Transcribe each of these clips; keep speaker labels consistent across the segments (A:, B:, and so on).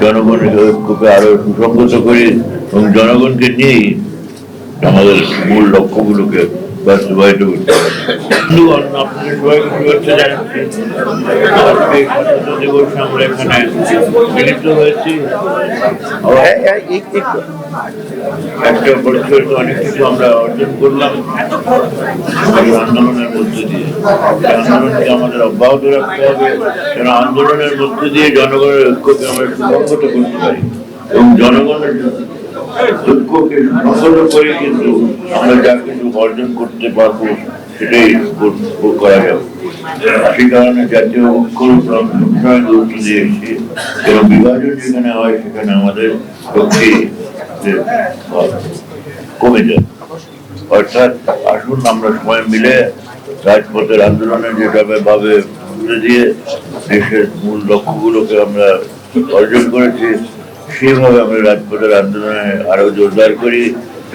A: জনগণের ঐক্যকে আরও সুসংগত করি এবং জনগণকে নিয়েই আমাদের মূল লক্ষ্যগুলোকে বাস্তবায়িত করতে হবে। আমরা এখানে মিলিত হয়েছি। একটা পরিচয় অনেক কিছু আমরা অর্জন করলাম। আন্দোলনের মধ্যে দিয়ে। আন্দোলনকে আমাদের অব্যাহত রাখতে হবে। কারণ আন্দোলনের মধ্যে দিয়ে জনগণের ঐক্যকে আমরা সুসংগত করতে পারি এবং জনগণের ঐক্যকে সুসংগত করে কিন্তু আমরা যা কিছু অর্জন করতে পারব সেটাই করা যাবে। সেই কারণে জাতীয় ঐক্যর সবসময় গুরুত্ব দিয়েছি এবং বিভাজন যেখানে হয় সেখানে আমাদের আহ, কমে যায়। অর্থাৎ আসুন আমরা সবাই মিলে রাজপথের আন্দোলনে যেভাবে ভাবে দিয়ে দেশের মূল লক্ষ্যগুলোকে আমরা অর্জন করেছি সেইভাবে আমরা রাজপথের আন্দোলনে আরও জোরদার করি,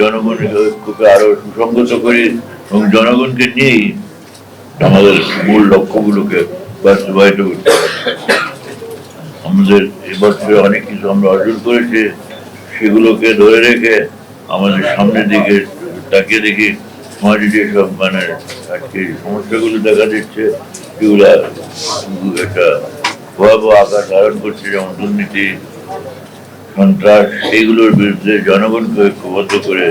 A: জনগণের ঐক্যকে আরও সুসংগত করি এবং জনগণকে নিয়েই আমাদের মূল লক্ষ্যগুলোকে বাস্তবায়িত করতে আমাদের এবছরে অনেক কিছু আমরা অর্জন করেছি, সেগুলোকে ধরে রেখে আমাদের সামনের দিকে তাকিয়ে দেখি সমাজে যেসব মানে আজকে সমস্যাগুলো দেখা দিচ্ছে। আকার ধারণ করছে যেমন দুর্নীতি, সন্ত্রাস এইগুলোর বিরুদ্ধে জনগণকে ঐক্যবদ্ধ করে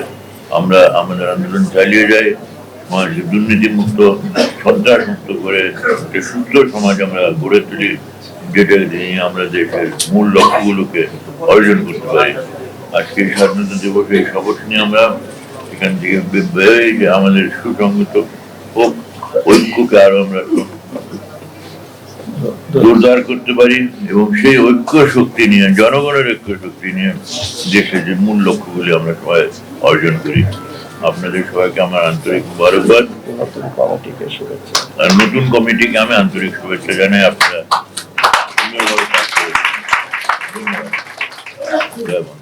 A: আমরা আমাদের আন্দোলন চালিয়ে যাই। সমাজকে দুর্নীতি মুক্ত সন্ত্রাস মুক্ত করে একটি সুস্থ সমাজ আমরা গড়ে তুলি, যেটা নিয়ে আমরা দেশের মূল লক্ষ্যগুলোকে অর্জন করতে পারি। আজকে স্বাধীনতা দিবসে এই শপথ নিয়ে আমরা এখান থেকে বে- বেরোই যে আমাদের সুসংগত ঐক্যকে আরও আমরা জোরদার করতে পারি এবং সেই ঐক্য শক্তি নিয়ে জনগণের ঐক্য শক্তি নিয়ে দেশের যে মূল লক্ষ্যগুলি আমরা সবাই অর্জন করি আপনাদের সবাইকে আমার আন্তরিক মুবারকবাদ আর নতুন কমিটিকে আমি আন্তরিক শুভেচ্ছা জানাই আপনারা। ধন্যবাদ।